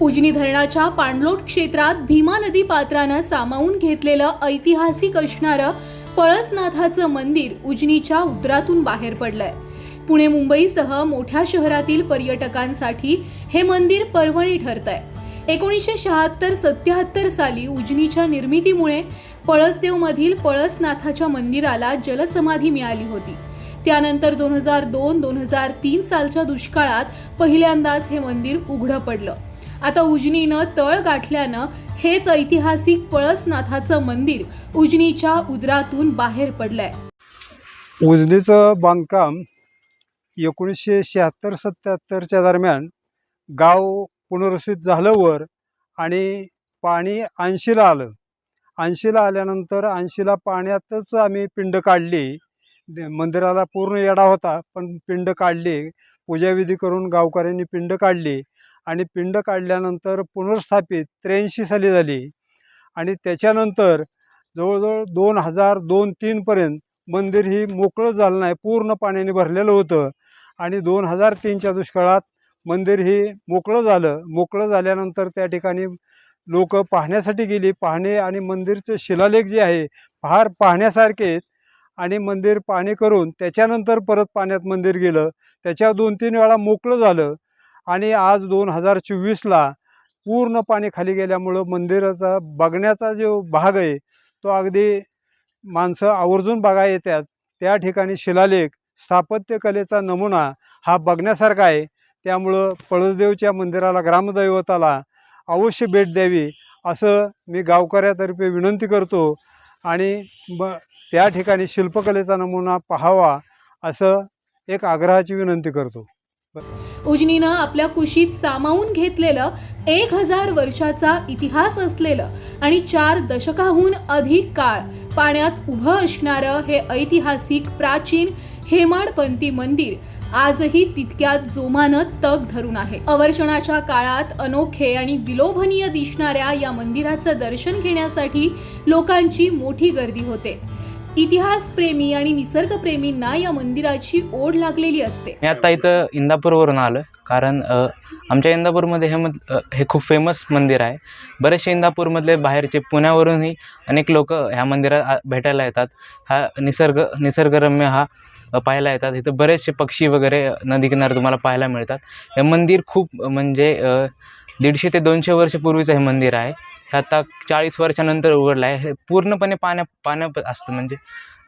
उजनी धरणाच्या पाणलोट क्षेत्रात भीमा नदी पात्रानं सामावून घेतलेलं ऐतिहासिक असणारं पळसनाथाचं मंदिर उजनीच्या उत्तरातून बाहेर पडलंय. पुणे मुंबईसह मोठ्या शहरातील पर्यटकांसाठी हे मंदिर पर्वणी ठरतंय. एकोणीसशे शहात्तर सत्याहत्तर साली उजनीच्या निर्मितीमुळे पळसदेवमधील पळसनाथाच्या मंदिराला जलसमाधी मिळाली होती. त्यानंतर दोन हजार दोन दोन हजार तीन सालच्या दुष्काळात पहिल्यांदाच हे मंदिर उघडं पडलं. आता उजनीनं तळ गाठल्यानं हेच ऐतिहासिक पळसनाथाचं मंदिर उजनीच्या उदरातून बाहेर पडलंय. उजनीचं बांधकाम एकोणीसशे शहात्तर सत्याहत्तरच्या दरम्यान गाव पुनर्वसित झालं वर आणि पाणी ऐंशीला आलं. ऐंशीला आल्यानंतर ऐंशीला पाण्यातच आम्ही पिंड काढली. दे- मंदिराला पूर्ण येडा होता पण पिंड काढली. पूजाविधी करून गावकऱ्यांनी पिंड काढली. आणि पिंड काढल्यानंतर पुनर्स्थापित त्र्याऐंशी साली झाली. आणि त्याच्यानंतर जवळजवळ दोन हजार दोन तीनपर्यंत मंदिर ही मोकळं झालं नाही पूर्ण पाण्याने भरलेलं होतं. आणि दोन हजार तीनच्या दुष्काळात मंदिर ही मोकळं झालं. मोकळं झाल्यानंतर त्या ठिकाणी लोक पाहण्यासाठी गेली. पाहणे आणि मंदिरचे शिलालेख जे आहे फार पाहण्यासारखे आणि मंदिर पाहणी करून त्याच्यानंतर परत पाण्यात मंदिर गेलं. त्याच्या दोन तीन वेळा मोकळं झालं. आणि आज दोन हजार चोवीसला पूर्ण पाणी खाली गेल्यामुळं मंदिराचा बघण्याचा जो भाग आहे तो अगदी माणसं आवर्जून बघा येतात. त्या ठिकाणी शिलालेख स्थापत्यकलेचा नमुना हा बघण्यासारखा आहे. त्यामुळं पळसदेवच्या मंदिराला ग्रामदैवताला अवश्य भेट द्यावी असं मी गावकऱ्यातर्फे विनंती करतो आणि ब त्या ठिकाणी शिल्पकलेचा नमुना पाहावा असं एक आग्रहाची विनंती करतो. उजनीनं आपल्या कुशीत सामावून घेतलेलं एक हजार वर्षाचा इतिहास असलेलं आणि चार दशकाहून अधिक काळ पाण्यात उभं असणारं हे ऐतिहासिक प्राचीन हेमाडपंथी मंदिर आजही तितक्यात जोमानं तग धरून आहे. अवर्षणाच्या काळात अनोखे आणि विलोभनीय दिसणाऱ्या या मंदिराचं दर्शन घेण्यासाठी लोकांची मोठी गर्दी होते. इतिहासप्रेमी आणि निसर्गप्रेमींना या मंदिराची ओढ लागलेली असते. मी आता इथं इंदापूरवरून आलो कारण अ, आमच्या इंदापूरमध्ये हे मद अ, हे खूप फेमस मंदिर आहे. बरेचसे इंदापूरमधले बाहेरचे पुण्यावरूनही अनेक लोक ह्या मंदिरात आ- भेटायला येतात. हा निसर्ग निसर्गरम्य हा अ, पाहायला येतात. इथं बरेचसे पक्षी वगैरे नदी किनारे तुम्हाला पाहायला मिळतात. हे मंदिर खूप म्हणजे अ, दीडशे ते दोनशे वर्षपूर्वीचं हे मंदिर आहे. आता चाळीस वर्षानंतर उघडलं आहे. हे पूर्णपणे पाण्या पाण्या असतं. म्हणजे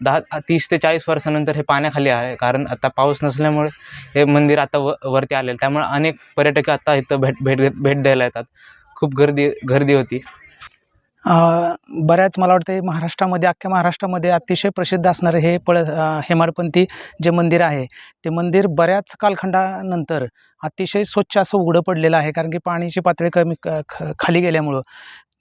दहा तीस ते चाळीस वर्षानंतर हे पाण्याखाली आहे. कारण आता पाऊस नसल्यामुळे हे मंदिर आता व वरती आलेलं त्यामुळे अनेक पर्यटक आता इथं भेट भेट भेट द्यायला येतात. खूप गर्दी गर्दी होती. बऱ्याच मला वाटतं महाराष्ट्रामध्ये अख्ख्या महाराष्ट्रामध्ये अतिशय प्रसिद्ध असणारे हे पळ हेमारपंथी हेमाडपंथी जे मंदिर आहे ते मंदिर बऱ्याच कालखंडानंतर अतिशय स्वच्छ असं उघडं पडलेलं आहे. कारण की पाण्याची पातळी कमी क- ख- खाली गेल्यामुळं.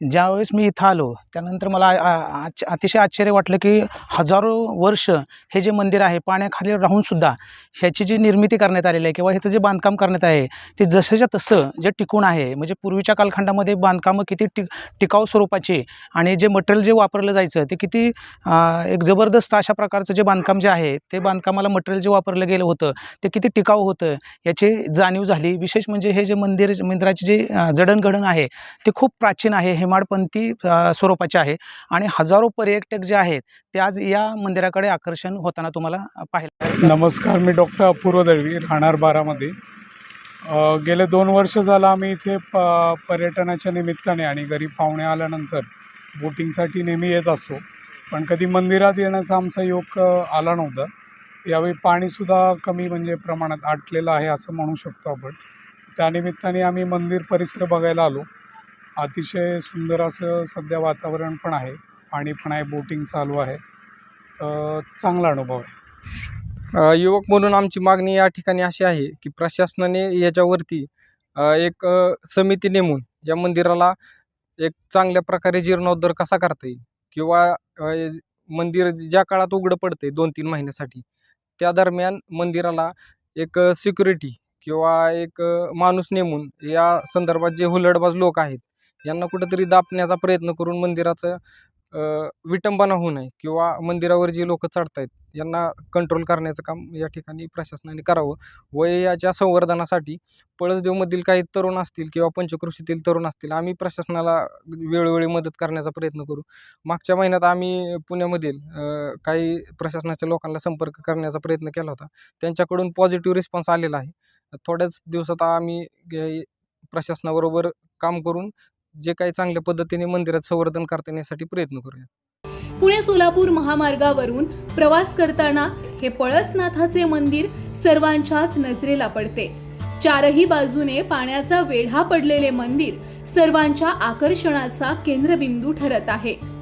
ज्यावेळेस मी इथं आलो त्यानंतर मला आच- अतिशय आश्चर्य वाटलं की हजारो वर्ष हे जे मंदिर आहे पाण्याखाली राहूनसुद्धा ह्याची जी निर्मिती करण्यात आलेली आहे किंवा ह्याचं जे बांधकाम करण्यात आहे ते जसंच्या तसं जे टिकून आहे म्हणजे पूर्वीच्या कालखंडामध्ये बांधकामं किती टिक टिकाऊ स्वरूपाची आणि जे मटेरियल जे वापरलं जायचं ते किती एक जबरदस्त अशा प्रकारचं जे बांधकाम जे आहे ते बांधकामाला मटेरियल जे वापरलं गेलं होतं ते किती टिकाऊ होतं याची जाणीव झाली. विशेष म्हणजे हे जे मंदिर मंदिराचे जे जडणघडण आहे ते खूप प्राचीन आहे हे हेमाडपंथी स्वरूपाचे आहे. आणि हजारो पर्यटक जे आहेत ते आज या मंदिराकडे आकर्षण होताना तुम्हाला पाहिलं नमस्कार मी डॉक्टर अपूर्व दळवी राहणार बारामध्ये गेले दोन वर्ष झालं आम्ही इथे प पर्यटनाच्या निमित्ताने आणि घरी पाहुणे आल्यानंतर बोटिंगसाठी नेहमी येत असतो. पण कधी मंदिरात येण्याचा आमचा योग आला नव्हता. यावेळी पाणीसुद्धा कमी म्हणजे प्रमाणात आटलेलं आहे असं म्हणू शकतो आपण. त्यानिमित्ताने आम्ही मंदिर परिसर बघायला आलो. अतिशय सुंदर असं सध्या वातावरण पण आहे पाणी पण आहे बोटिंग चालू आहे. चांगला अनुभव आहे. युवक म्हणून आमची मागणी या ठिकाणी अशी आहे की प्रशासनाने याच्यावरती एक समिती नेमून या मंदिराला एक चांगल्या प्रकारे जीर्णोद्धार कसा करता येईल? किंवा मंदिर ज्या काळात उघडं पडते दोन तीन महिन्यासाठी त्या दरम्यान मंदिराला एक सिक्युरिटी किंवा एक माणूस नेमून या संदर्भात जे हुलडबाज लोक आहेत यांना कुठंतरी दापण्याचा प्रयत्न करून मंदिराचं विटंबना होऊ नये किंवा मंदिरावर जी लोक चढत आहेत यांना कंट्रोल करण्याचं काम या ठिकाणी प्रशासनाने करावं. व याच्या संवर्धनासाठी पळसदेवमधील काही तरुण असतील किंवा पंचकृषीतील तरुण असतील आम्ही प्रशासनाला वेळोवेळी मदत करण्याचा प्रयत्न करू. मागच्या महिन्यात आम्ही पुण्यामधील काही प्रशासनाच्या लोकांना संपर्क करण्याचा प्रयत्न केला होता. त्यांच्याकडून पॉझिटिव्ह रिस्पॉन्स आलेला आहे. थोड्याच दिवसात आम्ही प्रशासनाबरोबर काम करून जे काही चांगल्या पद्धतीने मंदिरात संवर्धन करता येण्यासाठी प्रयत्न करूया पुणे सोलापूर महामार्गावरून प्रवास करताना हे पळसनाथाचे मंदिर सर्वांच्याच नजरेला पडते. चारही बाजूने पाण्याचा वेढा पडलेले मंदिर सर्वांच्या आकर्षणाचा केंद्रबिंदू ठरत आहे.